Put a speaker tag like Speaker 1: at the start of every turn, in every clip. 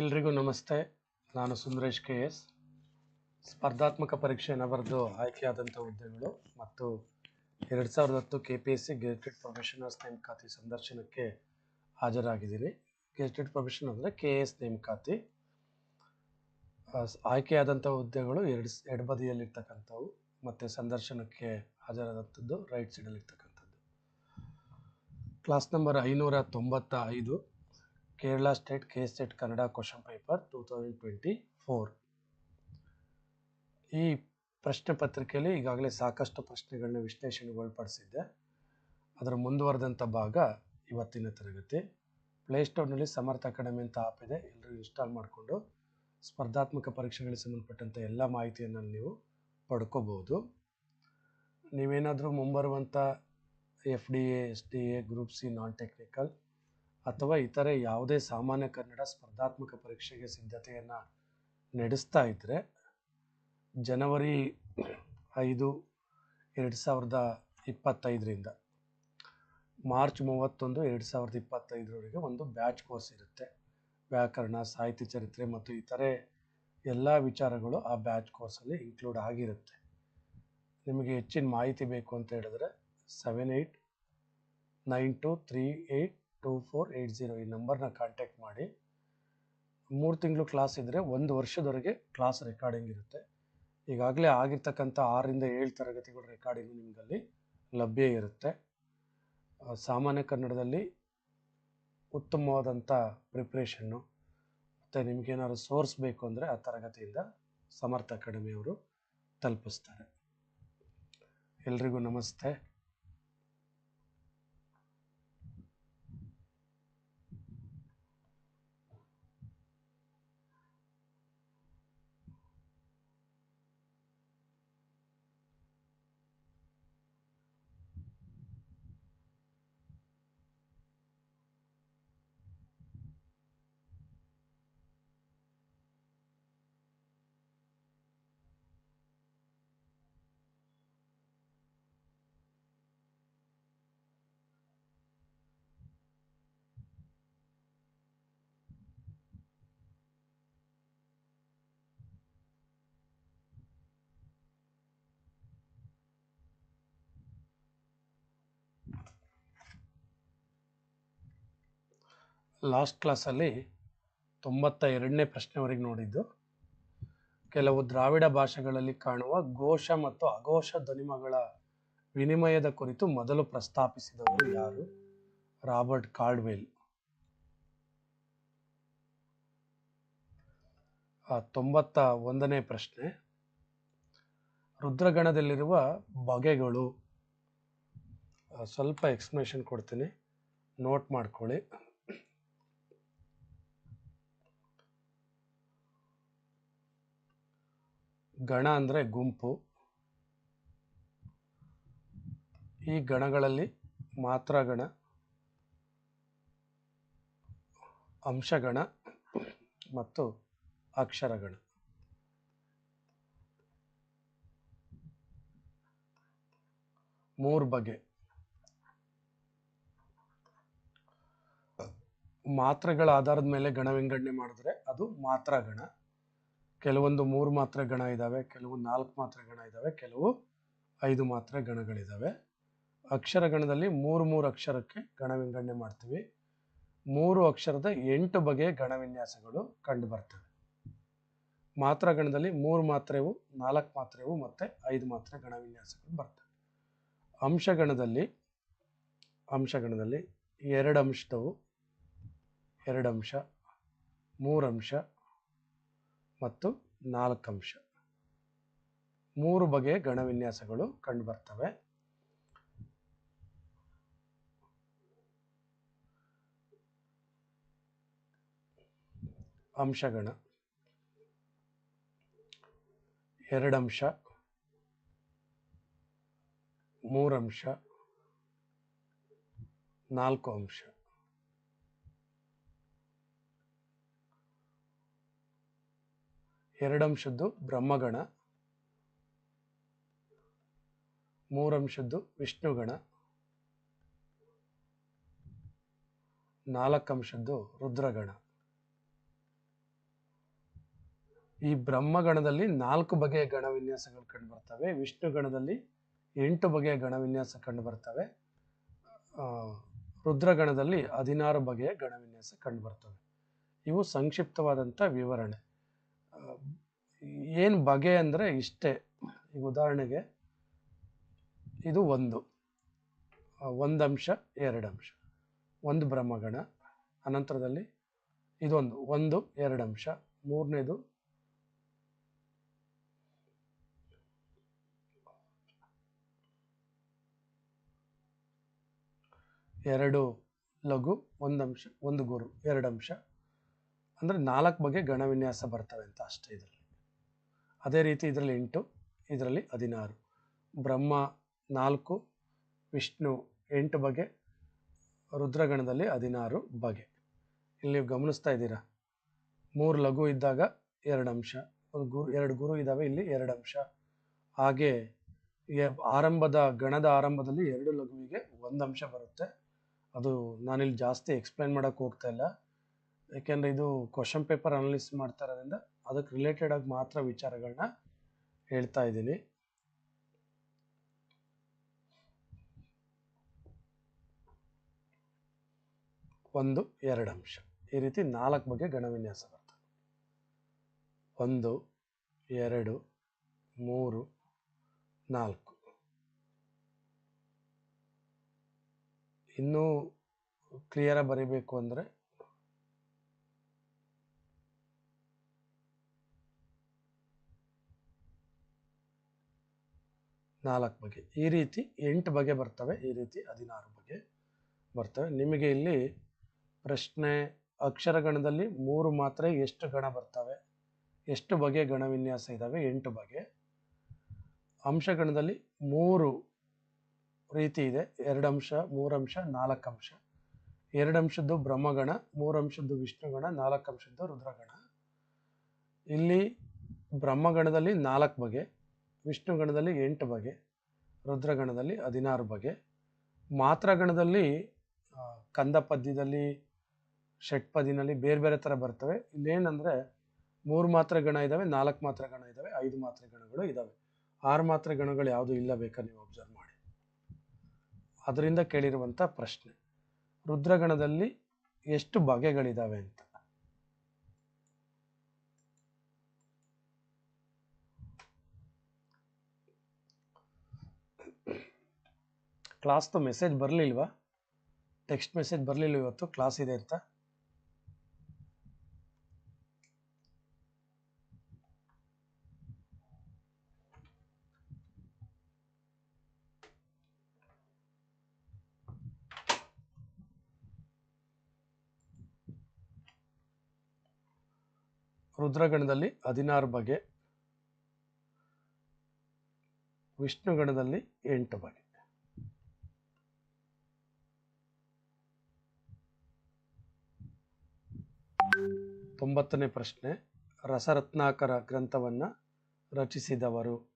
Speaker 1: ಎಲ್ರಿಗೂ ನಮಸ್ತೆ. ನಾನು ಸುಂದರೇಶ್ ಕೆ ಎಸ್. ಸ್ಪರ್ಧಾತ್ಮಕ ಪರೀಕ್ಷೆಯನ್ನು ಬರೆದು ಆಯ್ಕೆಯಾದಂಥ ಹುದ್ದೆಗಳು ಮತ್ತು ಎರಡು ಸಾವಿರದ ಹತ್ತು K P S C gazetted professionals ನೇಮಕಾತಿ ಸಂದರ್ಶನಕ್ಕೆ ಹಾಜರಾಗಿದ್ದೀನಿ. ಗೆಜೆಟೆಡ್ ಪ್ರೊಫೆಷನ್ ಅಂದರೆ ಕೆ ಎಸ್ ನೇಮಕಾತಿ ಆಯ್ಕೆಯಾದಂಥ ಹುದ್ದೆಗಳು ಎರಡು ಎರಡು ಎಡಬದಿಯಲ್ಲಿರ್ತಕ್ಕಂಥವು ಮತ್ತು ಸಂದರ್ಶನಕ್ಕೆ ಹಾಜರಾದಂಥದ್ದು ರೈಟ್ ಸೈಡಲ್ಲಿರ್ತಕ್ಕಂಥದ್ದು. ಕ್ಲಾಸ್ ನಂಬರ್ ಐನೂರ ತೊಂಬತ್ತ ಐದು. Kerala state K state Kannada question paper two thousand twenty four ಈ ಪ್ರಶ್ನೆ ಪತ್ರಿಕೆಯಲ್ಲಿ ಈಗಾಗಲೇ ಸಾಕಷ್ಟು ಪ್ರಶ್ನೆಗಳನ್ನ ವಿಶ್ಲೇಷಣೆಗೊಳಪಡಿಸಿದ್ದೆ. ಅದರ ಮುಂದುವರೆದಂಥ ಭಾಗ ಇವತ್ತಿನ ತರಗತಿ. ಪ್ಲೇಸ್ಟೋರ್ನಲ್ಲಿ ಸಮರ್ಥ ಅಕಾಡೆಮಿ ಅಂತ ಆಪ್ ಇದೆ. ಎಲ್ಲರೂ ಇನ್ಸ್ಟಾಲ್ ಮಾಡಿಕೊಂಡು ಸ್ಪರ್ಧಾತ್ಮಕ ಪರೀಕ್ಷೆಗಳಿಗೆ ಸಂಬಂಧಪಟ್ಟಂಥ ಎಲ್ಲ ಮಾಹಿತಿಯನ್ನು ನೀವು ಪಡ್ಕೋಬೋದು ನೀವೇನಾದರೂ ಮುಂಬರುವಂಥ F D A S D A group C non technical ಅಥವಾ ಇತರೆ ಯಾವುದೇ ಸಾಮಾನ್ಯ ಕನ್ನಡ ಸ್ಪರ್ಧಾತ್ಮಕ ಪರೀಕ್ಷೆಗೆ ಸಿದ್ಧತೆಯನ್ನು ನಡೆಸ್ತಾ ಇದ್ದರೆ ಜನವರಿ ಐದು ಎರಡು ಸಾವಿರದ ಇಪ್ಪತ್ತೈದರಿಂದ, ಮಾರ್ಚ್ ಮೂವತ್ತೊಂದು ಎರಡು ಸಾವಿರದ ಇಪ್ಪತ್ತೈದರವರೆಗೆ ಒಂದು ಬ್ಯಾಚ್ ಕೋರ್ಸ್ ಇರುತ್ತೆ. ವ್ಯಾಕರಣ, ಸಾಹಿತ್ಯ ಚರಿತ್ರೆ ಮತ್ತು ಇತರೆ ಎಲ್ಲ ವಿಚಾರಗಳು ಆ ಬ್ಯಾಚ್ ಕೋರ್ಸಲ್ಲಿ ಇನ್ಕ್ಲೂಡ್ ಆಗಿರುತ್ತೆ. ನಿಮಗೆ ಹೆಚ್ಚಿನ ಮಾಹಿತಿ ಬೇಕು ಅಂತ ಹೇಳಿದ್ರೆ seven eight nine two three eight two four eight zero ಈ ನಂಬರ್ನ ಕಾಂಟ್ಯಾಕ್ಟ್ ಮಾಡಿ. ಮೂರು ತಿಂಗಳು ಕ್ಲಾಸ್ ಇದ್ದರೆ ಒಂದು ವರ್ಷದವರೆಗೆ ಕ್ಲಾಸ್ ರೆಕಾರ್ಡಿಂಗ್ ಇರುತ್ತೆ. ಈಗಾಗಲೇ ಆಗಿರ್ತಕ್ಕಂಥ ಆರರಿಂದ ಏಳು ತರಗತಿಗಳ ರೆಕಾರ್ಡಿಂಗ್ ನಿಮ್ಮಲ್ಲಿ ಲಭ್ಯ ಇರುತ್ತೆ. ಸಾಮಾನ್ಯ ಕನ್ನಡದಲ್ಲಿ ಉತ್ತಮವಾದಂಥ ಪ್ರಿಪ್ರೇಷನ್ನು ಮತ್ತು ನಿಮಗೇನಾದ್ರು ಸೋರ್ಸ್ ಬೇಕು ಅಂದರೆ ಆ ತರಗತಿಯಿಂದ ಸಮರ್ಥ ಅಕಾಡೆಮಿಯವರು ತಲುಪಿಸ್ತಾರೆ. ಎಲ್ರಿಗೂ ನಮಸ್ತೆ. ಲಾಸ್ಟ್ ಕ್ಲಾಸಲ್ಲಿ ತೊಂಬತ್ತ ಎರಡನೇ ಪ್ರಶ್ನೆವರೆಗೆ ನೋಡಿದ್ದು. ಕೆಲವು ದ್ರಾವಿಡ ಭಾಷೆಗಳಲ್ಲಿ ಕಾಣುವ ಘೋಷ ಮತ್ತು ಅಘೋಷ ಧ್ವನಿಮಗಳ ವಿನಿಮಯದ ಕುರಿತು ಮೊದಲು ಪ್ರಸ್ತಾಪಿಸಿದವರು ಯಾರು? Robert Cardwell. ತೊಂಬತ್ತ ಒಂದನೇ ಪ್ರಶ್ನೆ. ರುದ್ರಗಣದಲ್ಲಿರುವ ಬಗೆಗಳು. ಸ್ವಲ್ಪ ಎಕ್ಸ್ಪ್ಲನೇಷನ್ ಕೊಡ್ತೀನಿ. ನೋಟ್ ಮಾಡ್ಕೊಳ್ಳಿ. ಗಣ ಅಂದರೆ ಗುಂಪು. ಈ ಗಣಗಳಲ್ಲಿ ಮಾತ್ರಗಣ ಅಂಶಗಣ ಮತ್ತು ಅಕ್ಷರಗಣ. ಮೂರು ಬಗೆ. ಮಾತ್ರೆಗಳ ಆಧಾರದ ಮೇಲೆ ಗಣ ವಿಂಗಡಣೆ ಮಾಡಿದ್ರೆ ಅದು ಮಾತ್ರ ಗಣ. ಕೆಲವೊಂದು ಮೂರು ಮಾತ್ರೆ ಗಣ ಇದ್ದಾವೆ ಕೆಲವು ನಾಲ್ಕು ಮಾತ್ರೆ ಗಣ ಇದ್ದಾವೆ ಕೆಲವು ಐದು ಮಾತ್ರೆ ಗಣಗಳಿದ್ದಾವೆ ಅಕ್ಷರ ಗಣದಲ್ಲಿ ಮೂರು ಮೂರು ಅಕ್ಷರಕ್ಕೆ ಗಣ ವಿಂಗಡಣೆ ಮಾಡ್ತೀವಿ. ಮೂರು ಅಕ್ಷರದ ಎಂಟು ಬಗೆಯ ಗಣ ವಿನ್ಯಾಸಗಳು ಕಂಡು ಬರ್ತವೆ. ಮಾತ್ರ ಗಣದಲ್ಲಿ ಮೂರು ಮಾತ್ರೆವು ನಾಲ್ಕು ಮಾತ್ರೆವು ಮತ್ತು ಐದು ಮಾತ್ರೆ ಗಣ ವಿನ್ಯಾಸಗಳು ಬರ್ತವೆ ಅಂಶಗಣದಲ್ಲಿ ಅಂಶಗಣದಲ್ಲಿ ಎರಡು ಅಂಶದವು, ಎರಡು ಅಂಶ, ಮೂರು ಅಂಶ ಮತ್ತು ನಾಲ್ಕು ಅಂಶ. ಮೂರು ಬಗೆಯ ಗಣವಿನ್ಯಾಸಗಳು ಕಂಡುಬರ್ತವೆ. ಅಂಶಗಣ. ಎರಡಂಶ. ಮೂರಂಶ. ನಾಲ್ಕು ಅಂಶ. ಎರಡಂಶದ್ದು ಬ್ರಹ್ಮಗಣ, ಮೂರಂಶದ್ದು ವಿಷ್ಣುಗಣ, ನಾಲ್ಕಂಶದ್ದು ರುದ್ರಗಣ. ಈ ಬ್ರಹ್ಮಗಣದಲ್ಲಿ ನಾಲ್ಕು ಬಗೆಯ ಗಣ ವಿನ್ಯಾಸಗಳು ಕಂಡು ಬರ್ತವೆ ವಿಷ್ಣು ಗಣದಲ್ಲಿ ಎಂಟು ಬಗೆಯ ಗಣ ವಿನ್ಯಾಸ ಕಂಡು ರುದ್ರಗಣದಲ್ಲಿ ಹದಿನಾರು ಬಗೆಯ ಗಣ ವಿನ್ಯಾಸ ಕಂಡು ಬರ್ತವೆ ಇವು ಸಂಕ್ಷಿಪ್ತವಾದಂಥ ವಿವರಣೆ. ಏನು ಬಗೆ ಅಂದರೆ ಇಷ್ಟೇ. ಈಗ ಉದಾಹರಣೆಗೆ ಇದು ಒಂದು. ಒಂದು ಅಂಶ ಎರಡು ಅಂಶ ಒಂದು ಬ್ರಹ್ಮಗಣ, ಅನಂತರದಲ್ಲಿ ಇದೊಂದು. ಒಂದು ಎರಡು ಅಂಶ ಮೂರನೇದು ಎರಡು ಲಘು ಒಂದು ಅಂಶ ಒಂದು ಗುರು. ಎರಡು ಅಂಶ ಅಂದರೆ ನಾಲ್ಕು ಬಗೆ ಗಣವಿನ್ಯಾಸ ಬರ್ತವೆ ಅಂತ ಅಷ್ಟೇ ಇದರಲ್ಲಿ. ಅದೇ ರೀತಿ ಇದರಲ್ಲಿ ಎಂಟು, ಇದರಲ್ಲಿ ಹದಿನಾರು. ಬ್ರಹ್ಮ ನಾಲ್ಕು, ವಿಷ್ಣು ಎಂಟು ಬಗೆ, ರುದ್ರಗಣದಲ್ಲಿ ಹದಿನಾರು ಬಗೆ. ಇಲ್ಲಿ ನೀವು ಗಮನಿಸ್ತಾ ಇದ್ದೀರಾ? ಮೂರು ಲಘು ಇದ್ದಾಗ ಎರಡು ಅಂಶ, ಒಂದು ಗುರು ಎರಡು ಗುರು ಇದ್ದಾವೆ, ಇಲ್ಲಿ ಎರಡು ಅಂಶ. ಹಾಗೆ ಆರಂಭದ, ಗಣದ ಆರಂಭದಲ್ಲಿ ಎರಡು ಲಘುವಿಗೆ ಒಂದು ಅಂಶ ಬರುತ್ತೆ. ಅದು ನಾನಿಲ್ಲಿ ಜಾಸ್ತಿ ಎಕ್ಸ್ಪ್ಲೈನ್ ಮಾಡೋಕ್ಕೆ ಹೋಗ್ತಾ ಇಲ್ಲ. ಯಾಕೆಂದರೆ ಇದು ಕ್ವಶನ್ ಪೇಪರ್ ಅನಲಿಸ್ ಮಾಡ್ತಾ ಇರೋದ್ರಿಂದ ಅದಕ್ಕೆ ರಿಲೇಟೆಡ್ ಆಗಿ ಮಾತ್ರ ವಿಚಾರಗಳನ್ನ ಹೇಳ್ತಾ ಇದ್ದೀನಿ. ಒಂದು, ಎರಡು ಅಂಶ. ಈ ರೀತಿ ನಾಲ್ಕು ಬಗ್ಗೆ ಗಣವಿನ್ಯಾಸ ಬರ್ತದೆ. ಒಂದು, ಎರಡು, ಮೂರು, ನಾಲ್ಕು. ಇನ್ನೂ ಕ್ಲಿಯರಾಗಿ ಬರೀಬೇಕು ಅಂದರೆ ನಾಲ್ಕು ಬಗೆ. ಈ ರೀತಿ ಎಂಟು ಬಗೆ ಬರ್ತವೆ, ಈ ರೀತಿ ಹದಿನಾರು ಬಗೆ ಬರ್ತವೆ. ನಿಮಗೆ ಇಲ್ಲಿ ಪ್ರಶ್ನೆ ಅಕ್ಷರಗಣದಲ್ಲಿ ಮೂರು ಮಾತ್ರ ಎಷ್ಟು ಗಣ ಬರ್ತವೆ? ಎಷ್ಟು ಬಗೆ ಗಣ ವಿನ್ಯಾಸ ಇದ್ದಾವೆ ಎಂಟು ಬಗೆ. ಅಂಶಗಣದಲ್ಲಿ ಮೂರು ರೀತಿ ಇದೆ. ಎರಡು ಅಂಶ, ಮೂರು ಅಂಶ, ನಾಲ್ಕು ಅಂಶ. ಎರಡು ಅಂಶದ್ದು ಬ್ರಹ್ಮಗಣ, ಮೂರು ಅಂಶದ್ದು ವಿಷ್ಣುಗಣ, ನಾಲ್ಕು ಅಂಶದ್ದು ರುದ್ರಗಣ. ಇಲ್ಲಿ ಬ್ರಹ್ಮಗಣದಲ್ಲಿ ನಾಲ್ಕು ಬಗೆ. ವಿಷ್ಣುಗಣದಲ್ಲಿ ಎಂಟು ಬಗೆ ರುದ್ರಗಣದಲ್ಲಿ ಹದಿನಾರು ಬಗೆ ಮಾತ್ರಗಣದಲ್ಲಿ ಕಂದ ಪದ್ಯದಲ್ಲಿ ಷಟ್ಪದಿನಲ್ಲಿ ಬೇರೆ ಬೇರೆ ಥರ ಬರ್ತವೆ. ಇಲ್ಲೇನಂದರೆ ಮೂರು ಮಾತ್ರ ಗಣ ಇದ್ದಾವೆ ನಾಲ್ಕು ಮಾತ್ರ ಗಣ ಇದ್ದಾವೆ ಐದು ಮಾತ್ರ ಗಣಗಳು ಇದ್ದಾವೆ ಆರು ಮಾತ್ರ ಗಣಗಳು ಯಾವುದು ಇಲ್ಲ ಬೇಕಾ ನೀವು ಅಬ್ಸರ್ವ್ ಮಾಡಿ. ಅದರಿಂದ ಕೇಳಿರುವಂಥ ಪ್ರಶ್ನೆ ರುದ್ರಗಣದಲ್ಲಿ ಎಷ್ಟು ಬಗೆಗಳಿದ್ದಾವೆ ಅಂತ. ಕ್ಲಾಸ್ದು ಮೆಸೇಜ್ ಬರಲಿಲ್ವಾ? ಟೆಕ್ಸ್ಟ್ ಮೆಸೇಜ್ ಬರಲಿಲ್ಲ ಇವತ್ತು? ಕ್ಲಾಸ್ ಇದೆ ಅಂತ? ರುದ್ರಗಣದಲ್ಲಿ ಹದಿನಾರು ಬಗೆ, ವಿಷ್ಣುಗಣದಲ್ಲಿ ಎಂಟು ಬಗೆ. ತೊಂಬತ್ತನೇ ಪ್ರಶ್ನೆ. ರಸರತ್ನಾಕರ ಗ್ರಂಥವನ್ನು ರಚಿಸಿದವರು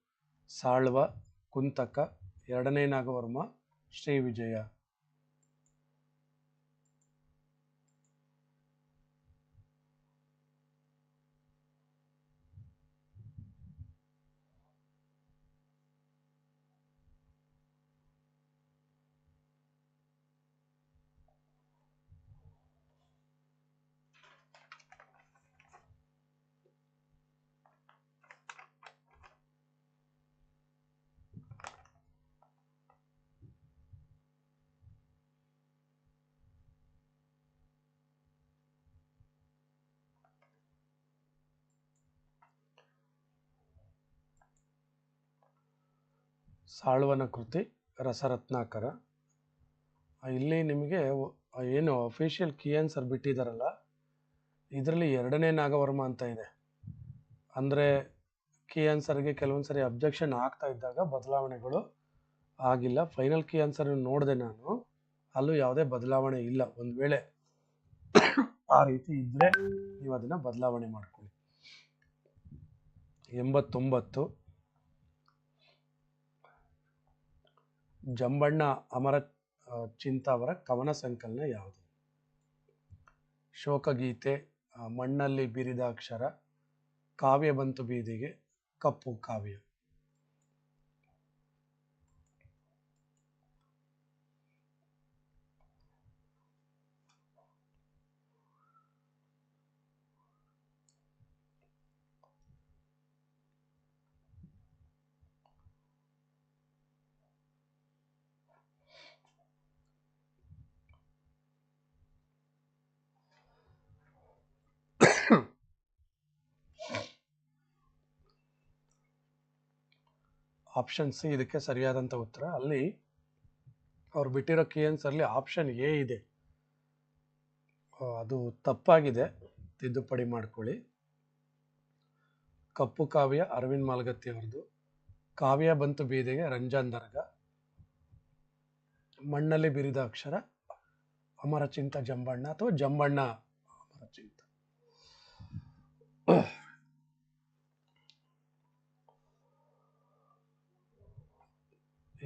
Speaker 1: ಸಾಳ್ವ ಕುಂತಕ ಎರಡನೇ ನಾಗವರ್ಮ ಶ್ರೀ ಸಾಳುವನ ಕೃತಿ ರಸರತ್ನಾಕರ. ಇಲ್ಲಿ ನಿಮಗೆ ಏನು ಅಫಿಷಿಯಲ್ ಕೀ ಆನ್ಸರ್ ಬಿಟ್ಟಿದ್ದಾರಲ್ಲ ಇದರಲ್ಲಿ ಎರಡನೇ ನಾಗವರ್ಮ ಅಂತ ಇದೆ. ಅಂದರೆ ಕೀ ಆನ್ಸರ್ಗೆ ಕೆಲವೊಂದು ಸರಿ ಅಬ್ಜೆಕ್ಷನ್ ಆಗ್ತಾ ಇದ್ದಾಗ ಬದಲಾವಣೆಗಳು ಆಗಿಲ್ಲ. ಫೈನಲ್ ಕೀ ಆನ್ಸರ್ ನೋಡಿದೆ ನಾನು, ಅಲ್ಲೂ ಯಾವುದೇ ಬದಲಾವಣೆ ಇಲ್ಲ. ಒಂದು ವೇಳೆ ಆ ರೀತಿ ಇದ್ದರೆ ನೀವು ಅದನ್ನು ಬದಲಾವಣೆ ಮಾಡ್ಕೊಳ್ಳಿ. ಎಂಬತ್ತೊಂಬತ್ತು. ಜಂಬಣ್ಣ ಅಮರ ಚಿಂತ ಅವರ ಕವನ ಸಂಕಲನ ಯಾವುದು? ಶೋಕಗೀತೆ ಮಣ್ಣಲ್ಲಿ ಬಿರಿದ ಅಕ್ಷರ, ಕಾವ್ಯ ಬಂತು ಬೀದಿಗೆ, ಕಪ್ಪು ಕಾವ್ಯ. ಆಪ್ಷನ್ ಸಿ ಇದಕ್ಕೆ ಸರಿಯಾದಂಥ ಉತ್ತರ. ಅಲ್ಲಿ ಅವ್ರು ಬಿಟ್ಟಿರೋ ಕೀ ಆನ್ಸರ್ಲಿ ಆಪ್ಷನ್ ಎ ಇದೆ. ಅದು ತಪ್ಪಾಗಿದೆ. ತಿದ್ದುಪಡಿ ಮಾಡ್ಕೊಳ್ಳಿ. ಕಪ್ಪು ಕಾವ್ಯ, ಅರವಿಂದ್ ಮಾಲ್ಗತ್ತಿ ಅವ್ರದ್ದು ಕಾವ್ಯ ಬಂತು ಬೀದಿಗೆ ರಂಜಾನ್ ದರ್ಗ. ಮಣ್ಣಲ್ಲಿ ಬಿರಿದ ಅಕ್ಷರ, ಅಮರಚಿಂತ ಜಂಬಣ್ಣ ಅಥವಾ ಜಂಬಣ್ಣ ಅಮರಚಿಂತ.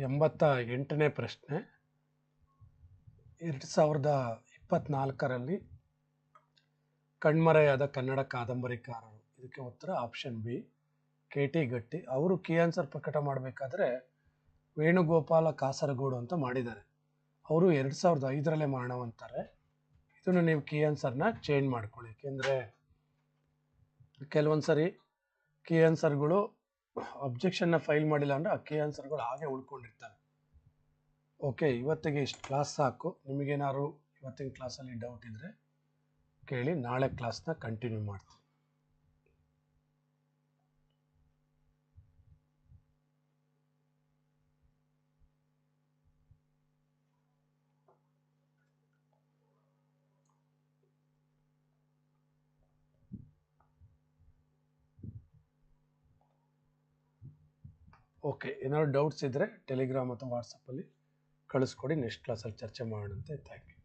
Speaker 1: ಎಂಬತ್ತ ಎಂಟನೇ ಪ್ರಶ್ನೆ. ಎರಡು ಸಾವಿರದ ಇಪ್ಪತ್ನಾಲ್ಕರಲ್ಲಿ ಕಣ್ಮರೆಯಾದ ಕನ್ನಡ ಕಾದಂಬರಿಕಾರರು. ಇದಕ್ಕೆ ಉತ್ತರ ಆಪ್ಷನ್ ಬಿ, ಕೆ ಟಿ ಗಟ್ಟಿ. ಅವರು ಕೀ ಆನ್ಸರ್ ಪ್ರಕಟ ಮಾಡಬೇಕಾದ್ರೆ ವೇಣುಗೋಪಾಲ ಕಾಸರಗೋಡು ಅಂತ ಮಾಡಿದ್ದಾರೆ. ಅವರು ಎರಡು ಸಾವಿರದ ಐದರಲ್ಲೇ ಮರಣವಂತಾರೆ. ಇದನ್ನು ನೀವು ಕೀ ಆನ್ಸರ್ನ ಚೇಂಜ್ ಮಾಡ್ಕೊಳ್ಳಿ. ಏಕೆಂದರೆ ಕೆಲವೊಂದು ಸರಿ ಕೀ ಆನ್ಸರ್ಗಳು ಅಬ್ಜೆಕ್ಷನ್ನ ಫೈಲ್ ಮಾಡಿಲ್ಲ ಅಂದರೆ ಆ ಕೆ ಆನ್ಸರ್ಗಳು ಹಾಗೆ ಉಳ್ಕೊಂಡಿರ್ತವೆ. ಓಕೆ ಇವತ್ತಿಗೆ ಇಷ್ಟು ಕ್ಲಾಸ್ ಸಾಕು. ನಿಮಗೇನಾದ್ರು ಇವತ್ತಿನ ಕ್ಲಾಸಲ್ಲಿ ಡೌಟ್ ಇದ್ದರೆ ಕೇಳಿ ನಾಳೆ ಕ್ಲಾಸ್ನ ಕಂಟಿನ್ಯೂ ಮಾಡ್ತೀನಿ. ಓಕೆ ಏನಾದ್ರು ಡೌಟ್ಸ್ ಇದ್ದರೆ ಟೆಲಿಗ್ರಾಮ್ ಅಥವಾ ವಾಟ್ಸಪ್ಪಲ್ಲಿ ಕಳಿಸ್ಕೊಡಿ ನೆಕ್ಸ್ಟ್ ಕ್ಲಾಸಲ್ಲಿ ಚರ್ಚೆ ಮಾಡೋಣಂತೆ. Thank you